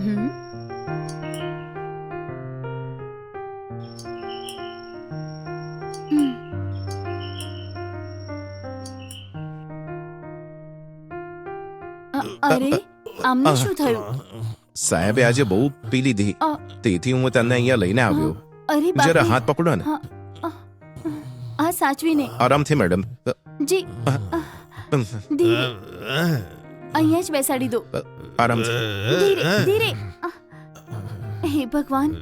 હમ હમ. અ- અરે આમને શું થયું સાહેબે આજે બહુ પી લીધી અ. તેથી હું તને અહીંયા લઈને આવ્યો અરે જરા બાપરે. હાથ પકડો ને હા, અ, આ સાચવીને આરામથી મેડમ જી ધીરે અહીંયા જ બેસાડી દો. ધીરે ધીરે. હે ભગવાન.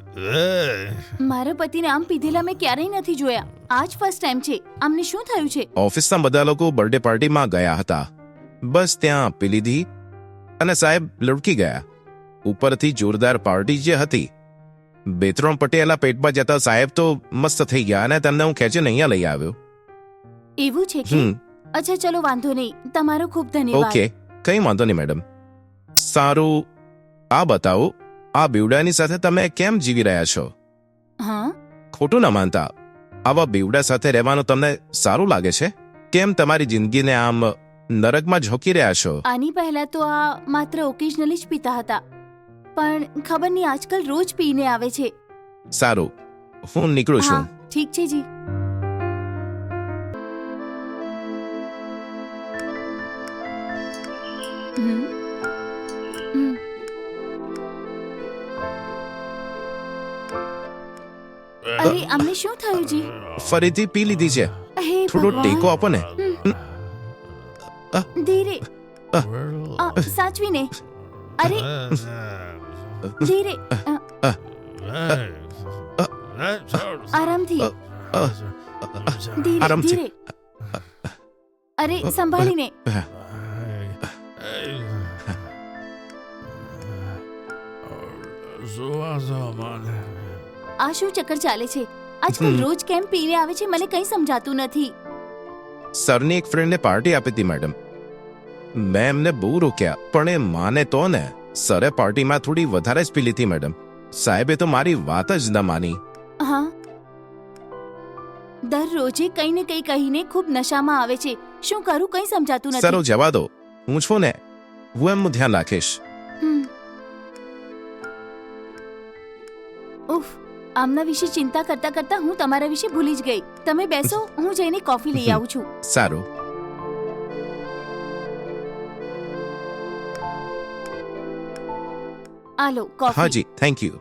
મારા પતિને આમ પીધેલા મેં ક્યારેય નથી જોયા. આજ ફર્સ્ટ ટાઈમ છે. આમને શું થયું છે? ઓફિસના બધા લોકો બર્થડે પાર્ટીમાં ગયા હતા. બસ ત્યાં પી લીધી અને સાહેબ લડકી ગયા. ઉપરથી જોરદાર પાર્ટી જે હતી. બે ત્રણ પટેલા પેટમાં જતા સાહેબ તો મસ્ત થઈ ગયા અને તેમને હું ખેંચીને અહીંયા લઈ આવ્યો. એવું છે કે? અચ્છા ચલો વાંધો નહીં. તમારો ખૂબ ધન્યવાદ. ઓકે કઈ વાંધો નહીં મેડમ. સારું આ બતાવો આ બીવડાની સાથે તમે કેમ જીવી રહ્યા છો? હા? ખોટું ન માનતા. આવા બીવડા સાથે રહેવાનું તમને સારું લાગે છે? કેમ તમારી જિંદગીને આમ નરકમાં ઝોકી રહ્યા છો? આની પહેલા તો આ માત્ર ઓકેશનલી જ પીતા હતા. પણ ખબર નહીં આજકાલ રોજ પીને આવે છે. સારું હું નીકળું છું. ઠીક છે જી. અરે આમને શું થયું જી ફરીથી પી લીધી છે હે થોડો ભગવાન. ટેકો આપો ને ધીરે આ, સાચવીને અરે ધીરે અ, આરામથી અ, ધીરે આરામથી. ધીરે અરે સંભાળીને આ શું ચક્કર ચાલે છે? આજકાલ રોજ કેમ પીવે આવે છે? મને કંઈ સમજાતું નથી. સરની એક ફ્રેન્ડને પાર્ટી આપી હતી મેડમ મેં એમને બહુ રોક્યા પણ એ માને તો ને સરે પાર્ટીમાં થોડી વધારે જ પી લીધી મેડમ સાહેબે તો મારી વાત જ ન માની. હા. દરરોજે કંઈ ને કંઈ કહીને ખૂબ નશામાં આવે છે. શું કરું? કંઈ સમજાતું સરો નથી જવા દો. હું છું ને હું એમનું ધ્યાન રાખીશ. ઉફ. આમના વિશે ચિંતા કરતા કરતા હું તમારા વિશે ભૂલી જ ગઈ. તમે બેસો હું જઈને કોફી લઈ આવું છું. સારું. આલો કોફી હાજી થેન્ક યુ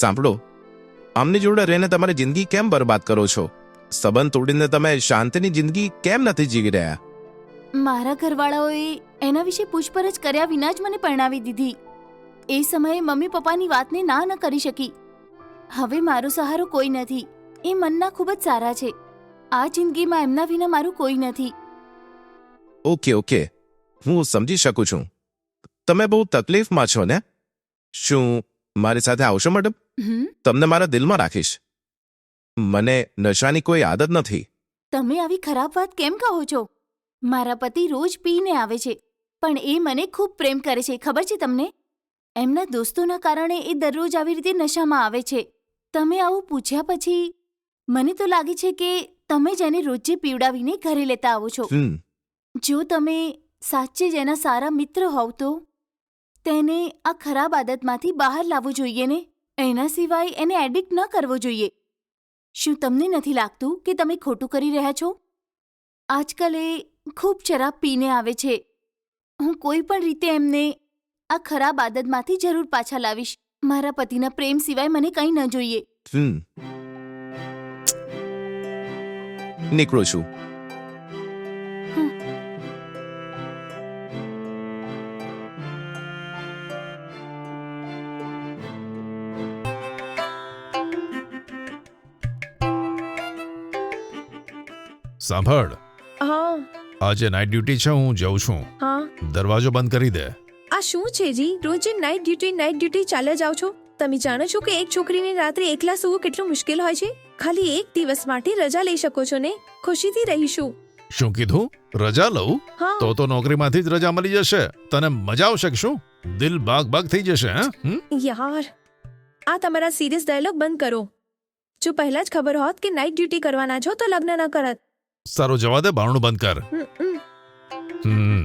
સાંભળો આમની જોડે રહીને તમારી જિંદગી કેમ બરબાદ કરો છો? સંબંધ તોડીને તમે શાંતિની જિંદગી કેમ નથી જીવી રહ્યા? મારા ઘરવાળાઓએ એના વિશે પૂછપરછ કર્યા વિના જ મને પરણાવી દીધી. એ સમયે મમ્મી પપ્પાની વાતને ના ન કરી શકી. હવે મારો સહારો કોઈ નથી. એ મનના ખૂબ જ સારા છે. આ જિંદગીમાં એમના વિના મારું કોઈ નથી. Okay okay. હું સમજી શકું છું. તમે બહુ તકલીફમાં છો ને? શું મારી સાથે આવશો મેડમ? તમને મારા દિલમાં રાખીશ. મને નશાની કોઈ આદત નથી. તમે આવી ખરાબ વાત કેમ કહો છો? મારા પતિ રોજ પીને આવે છે પણ એ મને ખૂબ પ્રેમ કરે છે ખબર છે તમને? એમના દોસ્તોના કારણે એ દરરોજ આવી રીતે નશામાં આવે છે. તમે આવું પૂછ્યા પછી મને તો લાગે છે કે તમે જેને રોજે પીવડાવીને ઘરે લેતા આવો છો. જો તમે સાચે જ એના સારા મિત્ર હોવ તો તેને આ ખરાબ આદતમાંથી બહાર લાવવું જોઈએ ને? એના સિવાય એને એડિક્ટ ન કરવો જોઈએ. શું તમને નથી લાગતું કે તમે ખોટું કરી રહ્યા છો? આજકાલ એ ખૂબ શરાબ પીને આવે છે. હું કોઈ પણ રીતે એમને આ ખરાબ આદતમાંથી જરૂર પાછા લાવીશ. મારા પતિના પ્રેમ સિવાય મને કંઈ ન જોઈએ. નીકળું છું. સાંભળ. હા. આજે નાઈટ ડ્યુટી છે હું જઉં છું. હા. દરવાજો બંધ કરી દે. આ શું છે જી? રોજે નાઇટ ડ્યુટી નાઇટ ડ્યુટી ચાલે જાવ છો? તમે જાણો છો કે એક છોકરીને રાત્રે એકલા સૂવું કેટલું મુશ્કેલ હોય છે? ખાલી એક દિવસ માટે રજા લઈ શકો છો ને? ખુશીથી રહીશું. શું કીધું? રજા લઉં? તો તો નોકરીમાંથી જ રજા મળી જશે. તને મજા આવશે કે શું? દિલ બાગ બાગ થઈ જશે હે? યાર આ તમારા સિરિયસ ડાયલોગ બંધ કરો. જો પહેલા જ ખબર હોત કે નાઇટ ડ્યુટી કરવાના છો તો લગ્ન ન કરત. સારો જવા દે બારણું બંધ કર. હમ,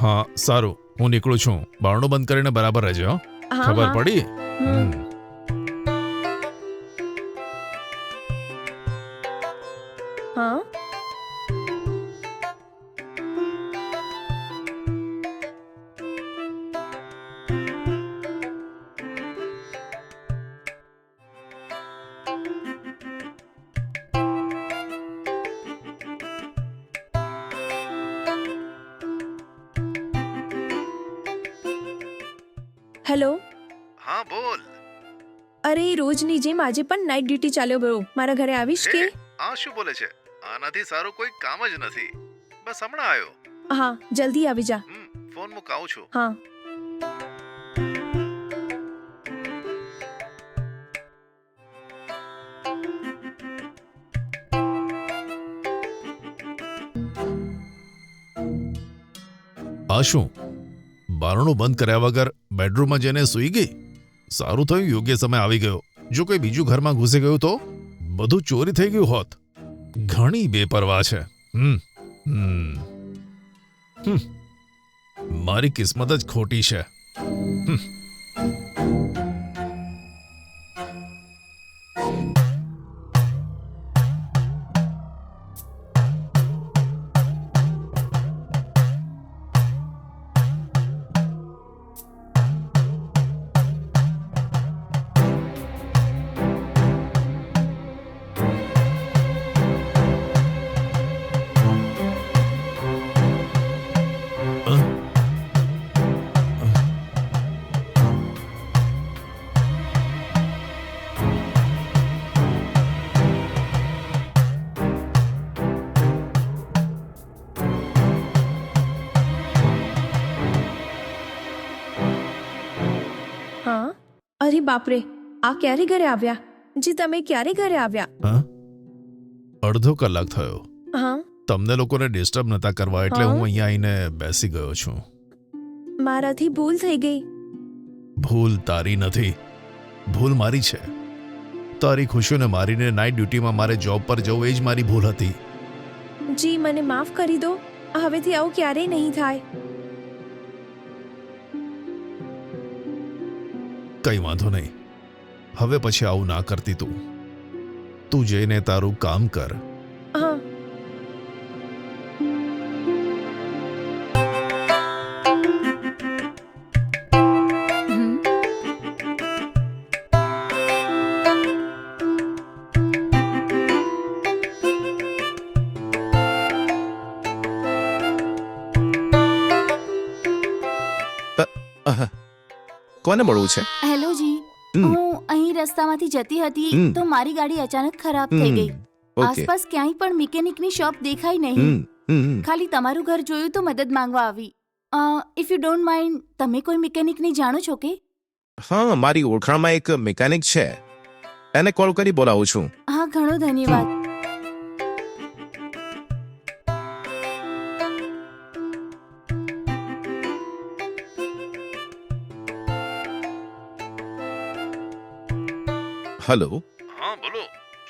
હા સારું. હું નીકળું છું. બારણું બંધ કરીને બરાબર રહેજો. ખબર પડી. હમ. હેલો? હા બોલ. અરે રોજની જેમ આજે પણ નાઇટ ડ્યુટી ચાલ્યો ગયો. મારા ઘરે આવીશ કે? આ શું બોલે છે? આનાથી સારું કોઈ કામ જ નથી. બસ હમણાં આવ્યો. હા જલ્દી આવી જા. હમ ફોન મુકાવું છું. હા. આ શું? બારણું બંધ કર્યા વગર બેડરૂમમાં જઈને સૂઈ ગઈ. સારું થયું, યોગ્ય સમય આવી ગયો. જો કોઈ બીજું ઘરમાં ઘૂસી ગયું તો? બધું ચોરી થઈ ગયું હોત. ઘણી બેપરવા છે. હમ હમ. હમ. મારી કિસ્મત જ ખોટી છે. હા? અરે બાપરે આ ક્યારે ઘરે આવ્યા? જી તમે ક્યારે ઘરે આવ્યા? હા? અડધો કલાક થયો. હા? તમને લોકોને ડિસ્ટર્બ નતા કરવા એટલે હા? હું અહીંયા આવીને બેસી ગયો છું. મારાથી ભૂલ થઈ ગઈ. ભૂલ તારી નથી. ભૂલ મારી છે. તારી ખુશીઓને મારીને નાઇટ ડ્યુટીમાં મારે જોબ પર જવું એ જ મારી ભૂલ હતી. જી મને માફ કરી દો. હવેથી આવું ક્યારેય નહીં થાય. કઈ વાંધો નહીં. હવે પછી આવું ના કરતી તું. તું જઈને તારું કામ કર. હા. કોને મળવું છે? રસ્તામાંથી જતી હતી હમ. તો મારી ગાડી અચાનક ખરાબ થઈ ગઈ. ઓકે. આસપાસ ક્યાંય પણ મિકેનિકની શોપ દેખાઈ નહીં. હમ. હમ ખાલી તમારું ઘર જોયું તો મદદ માંગવા આવી. ઇફ યુ ડોન્ટ માઇન્ડ તમે કોઈ મિકેનિકને જાણો છો કે? હા મારી ઓળખાણમાં એક મિકેનિક છે. એને કોલ કરી બોલાવું છું. હા ઘણો ધન્યવાદ. હલો. હા બોલો.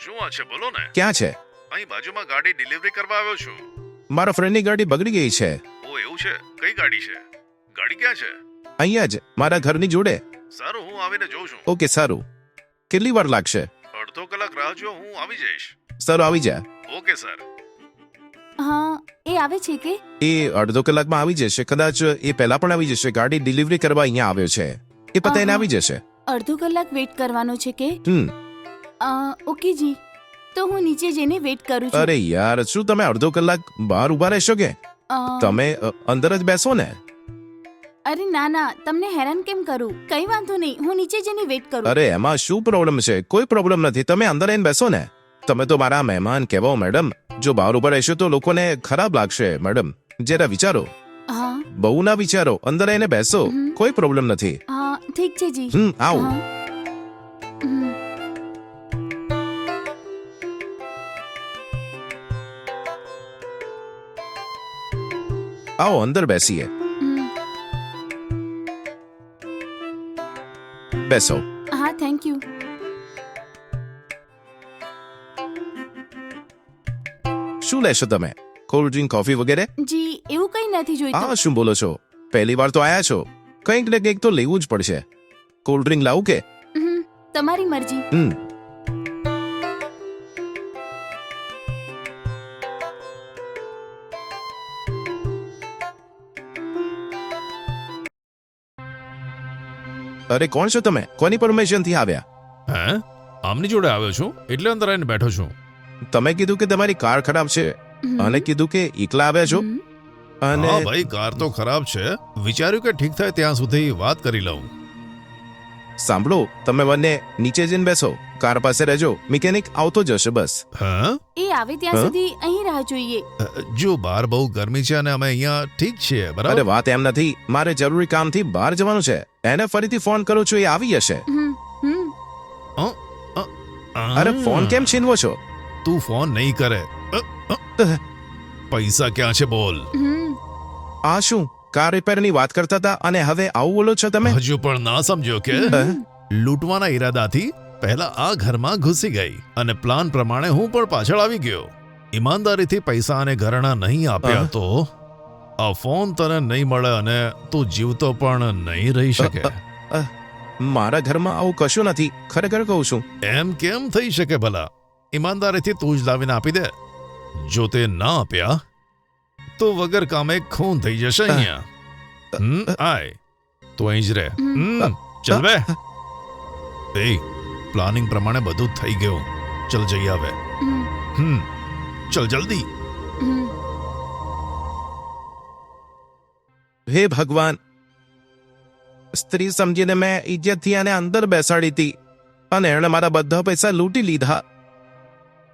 શું આ છે? બોલો ને. ક્યાં છે? અહીં બાજુમાં ગાડી ડિલિવરી કરવા આવ્યો છું. મારા ફ્રેન્ડની ગાડી બગડી ગઈ છે. ઓ એવું છે? કઈ ગાડી છે? ગાડી ક્યાં છે? અહીંયા જ મારા ઘરની જોડે. સારું હું આવીને જોઉં છું. ઓકે સારું. કેટલી વાર લાગશે? અડધો કલાક રાહ જો હું આવી જઈશ. સારું આવી જા. Okay sir. હા એ આવે છે કે? એ અડધો કલાકમાં આવી જશે. કદાચ એ પહેલા પણ આવી જશે. ગાડી ડિલિવરી કરવા અહીંયા આવ્યો છે. એ પતાઈને. આવી જશે. અડધો કલાક વેઇટ કરવાનો છે કે? હમ. અ, ઓકે જી. તો હું નીચે જઈને વેઇટ કરું છું. અરે યાર શું તમે અડધો કલાક બહાર ઊભા રહેશો કે? અ, તમે અ, અંદર જ બેસો ને. અરે ના ના તમને હેરાન કેમ કરું? કઈ વાંધો નહીં હું નીચે જઈને વેઇટ કરું. અરે એમાં શું પ્રોબ્લેમ છે? કોઈ પ્રોબ્લેમ નથી તમે અંદર આવીને બેસો ને. તમે તો મારા મહેમાન કહેવાઓ મેડમ જો બહાર ઊભા રહેશો તો લોકોને ખરાબ લાગશે મેડમ જરા વિચારો. હા. બહુ ના વિચારો અંદર આવીને બેસો. હમ. કોઈ પ્રોબ્લેમ નથી. હા. ઠીક છે જી. હમ આવો. આવો અંદર બેસીએ. બેસો. હા થેન્ક યુ શું લેશો તમે? કોલ્ડ ડ્રિંક કોફી વગેરે? જી એવું કંઈ નથી જોઈતું. હા શું બોલો છો? પહેલી વાર તો આયા છો. કંઈક ને કંઈક તો લેવું જ પડશે. કોલ્ડ ડ્રિંક લાવું કે? હમ, તમારી મરજી. હમ. અરે કોણ છો તમે? કોની પરમિશનથી આવ્યા? હે? આમની જોડે આવ્યો છું એટલે અંદર આવીને બેઠો છું. તમે કીધું કે તમારી કાર ખરાબ છે હમ, અને કીધું કે એકલા આવ્યા છો? હમ, અને હા ભાઈ કાર તો ખરાબ છે. વિચાર્યું કે ઠીક થાય ત્યાં સુધી વાત કરી લઉં. સાંભળો તમે બંને નીચે જઈને બેસો. કાર પાસે રહેજો. મિકેનિક આવતો જશે બસ. હા? એ આવે ત્યાં સુધી અહીં રાહ જોઈએ. જો બહાર બહુ ગરમી છે અને અમે અહીંયા ઠીક અરે બરાબર? વાત એમ નથી. મારે જરૂરી કામથી બહાર જવાનું છે. એને ફરીથી ફોન કરો છો એ આવી જશે. અરે ફોન કેમ છીનવો છો? તું ફોન નહીં કરે. પૈસા ક્યાં છે બોલ? આ શું? કાર રિપેરની વાત કરતા હતા અને હવે આવું બોલો છો તમે? હજુ પણ ના સમજ્યો કે? લૂંટવાના ઈરાદાથી પહેલા આ ઘરમાં ઘૂસી ગઈ અને પ્લાન પ્રમાણે હું પણ પાછળ આવી ગયો. ઈમાનદારીથી પૈસા અને ઘરેણા નહીં આપ્યા તો આ ફોન તને નહીં મળે અને તું જીવતો પણ નહીં રહી શકે. મારા ઘરમાં આવું કશું નથી. ખરેખર કહું છું. એમ કેમ થઈ શકે ભલા? ઈમાનદારીથી તું જ લાવીને આપી દે. જો તે ના આપ્યા તો વગર કામે ખૂન થઈ જશે અહીંયા. હમ, આય તું અહીં જ રહે. હમ, ચલ બે એ પ્લાનિંગ પ્રમાણે બધું થઈ ગયું. ચલ જઈ આવે. હમ, ચલ જલ્દી. હે ભગવાન સ્ત્રી સમજીને મેં ઇજ્જતથી આને અંદર બેસાડી હતી અને એણે મારા બધા પૈસા લૂંટી લીધા.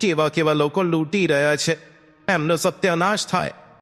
કેવા કેવા લોકો લૂંટી રહ્યા છે. એમનો સત્યાનાશ થાય.